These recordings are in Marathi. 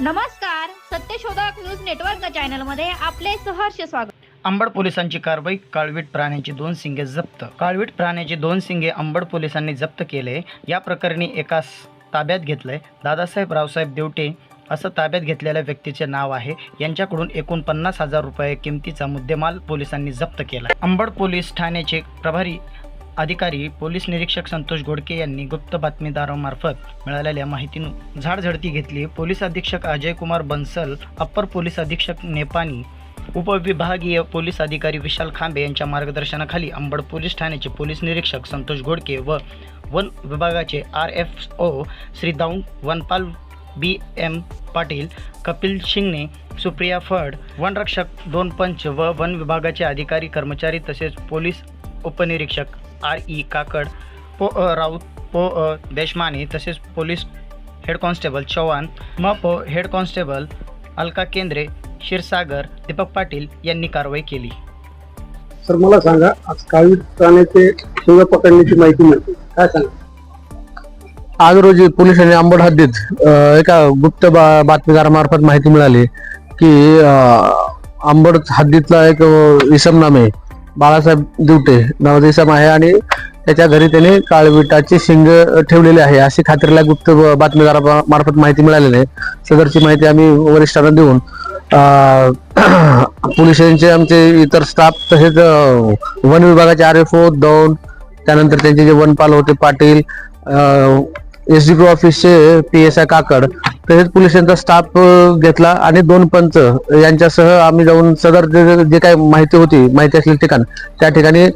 नमस्कार सत्यशोधक न्यूज नेटवर्क चॅनलमध्ये आपले सहर्ष स्वागत. अंबड पोलिसांची कारवाई काळवीट प्राण्यांची दोन सिंगे जप्त. काळवीट प्राण्याची दोन सिंगे अंबड पोलिसांनी जप्त केले. या प्रकरणी एकास ताब्यात घेतलंय. दादासाहेब रावसाहेब देवटे असं ताब्यात घेतलेल्या व्यक्तीचे नाव आहे. यांच्याकडून एकूण पन्नास हजार रुपये किमतीचा मुद्देमाल पोलिसांनी जप्त केला अंबड पोलीस ठाण्याचे प्रभारी अधिकारी पोलीस निरीक्षक संतोष गोडके यांनी गुप्त बातमीदारामार्फत मिळालेल्या माहितीनं झाडझडती घेतली. पोलीस अधीक्षक अजय कुमार बन्सल अप्पर पोलीस अधीक्षक नेपानी उपविभागीय पोलीस अधिकारी विशाल खांबे यांच्या मार्गदर्शनाखाली अंबड पोलीस ठाण्याचे पोलीस निरीक्षक संतोष घोडके व वन विभागाचे R F O Shri Daund वनपाल बी एम पाटील कपिल शिंगणे सुप्रिया फड वनरक्षक दोन पंच व वन विभागाचे अधिकारी कर्मचारी तसेच पोलीस उपनिरीक्षक आर ई काकड पो अ राऊत पो अ देशमाने तसेच पोलीस हेड कॉन्स्टेबल चव्हाण म पो हेड कॉन्स्टेबल अलका केंद्रे क्षीरसागर दीपक पाटील यांनी कारवाई केली. सर मला सांगा आज काळी प्राण्याचे शिंग पकडण्याची माहिती मिळते. काय सांगा? आज रोजी पोलिसांनी अंबड हद्दीत अ, एका गुप्त बा- बातमीदारामार्फत माहिती मिळाली की अ, अंबड हद्दीतला एक अ, इसम नाम आहे बाळासाहेब दिवटे नवदेसम आहे आणि त्याच्या घरी त्याने काळविटाची शिंग ठेवलेले आहे. अशी खात्रीला गुप्त बातमीदारामार्फत माहिती मिळालेली आहे. सदरची माहिती आम्ही वरिष्ठांना देऊन पोलिसांचे आमचे इतर स्टाफ तसेच वन विभागाचे आर एफ ओ दौंड त्यानंतर त्यांचे जे वनपाल होते पाटील एस डी पी ऑफिसचे पी एस आय काकड तसेच पोलिसांचा स्टाफ घेतला आणि दोन पंच यांच्यासह आम्ही जाऊन सदर जे जे काही माहिती होती माहिती असलेले ठिकाण त्या ठिकाणी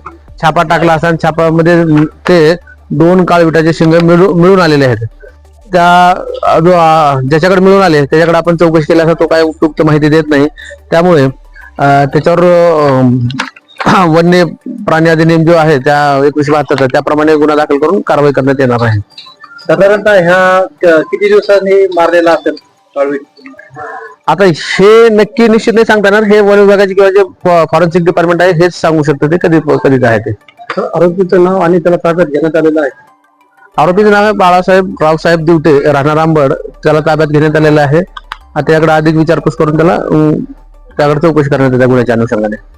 छापा टाकला असताना छापामध्ये ते दोन काळविटाचे शिंग मिळू मिळून आलेले आहेत. त्या जो, ज्याच्याकडे मिळून आले त्याच्याकडे आपण चौकशी केली असता तो काय उपयुक्त माहिती देत नाही. त्यामुळे त्याच्यावर वन्य प्राणी अधिनियम जो आहे त्या एकवीसशे बहात्तरचा त्याप्रमाणे गुन्हा दाखल करून कारवाई करण्यात येणार आहे. साधारणतः ह्या क- किती दिवसांनी मारलेला असेल आता हे नक्की निश्चित नाही सांगता येणार. हे वन विभागाचे किंवा जे फॉरेन्सिक डिपार्टमेंट आहे हेच सांगू शकतं ते कधी कधी आहे ते. आरोपीचं नाव आणि त्याला ताब्यात घेण्यात आलेलं आहे. आरोपीचं नाव आहे बाळासाहेब रावसाहेब दिवटे राहणार आंबड त्याला ताब्यात घेण्यात आलेलं आहे. आता याकडे अधिक विचारपूस करून त्याला अं, त्याकडे चौकशी करण्यात येते त्या गुन्ह्याच्या अनुषंगाने.